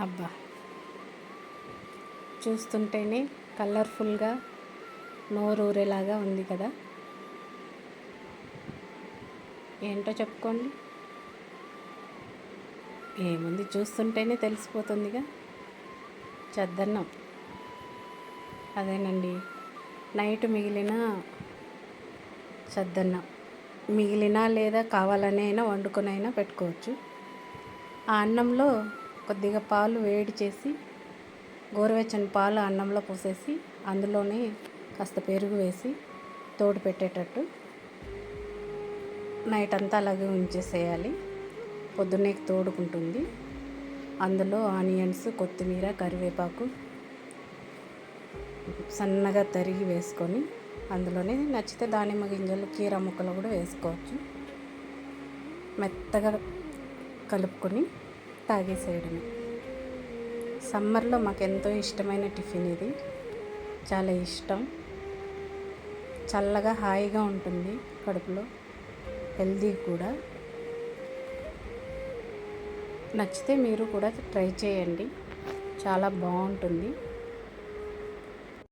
అబ్బా. చూస్తుంటేనే కలర్ఫుల్గా నోరూరేలాగా ఉంది కదా. ఏంటో చెప్పుకోండి. ఏముంది చూస్తుంటేనే తెలిసిపోతుందిగా. చద్దన్నం. అదేనండి. నైట్ మిగిలిన చద్దన్నం. మిగిలిన లేదా కావాలనే అయినా వండుకొని అయినా పెట్టుకోవచ్చు. ఆ అన్నంలో కొద్దిగా పాలు వేడి చేసి గోరువెచ్చని పాలు అన్నంలో పోసేసి అందులోనే కాస్త పెరుగు వేసి తోడు పెట్టేటట్టు నైట్ అంతా అలాగే ఉంచేసేయాలి. పొద్దున్నే తోడుకుంటుంది. అందులో ఆనియన్స్ కొత్తిమీర కరివేపాకు సన్నగా తరిగి వేసుకొని అందులోనే నచ్చితే దానిమ్మ గింజలు కీర ముక్కలు కూడా వేసుకోవచ్చు. మెత్తగా కలుపుకొని తాగేసేయడమే. సమ్మర్లో మాకు ఎంతో ఇష్టమైన టిఫిన్ ఇది. చాలా ఇష్టం. చల్లగా హాయిగా ఉంటుంది కడుపులో. హెల్దీ కూడా. నచ్చితే మీరు కూడా ట్రై చేయండి. చాలా బాగుంటుంది.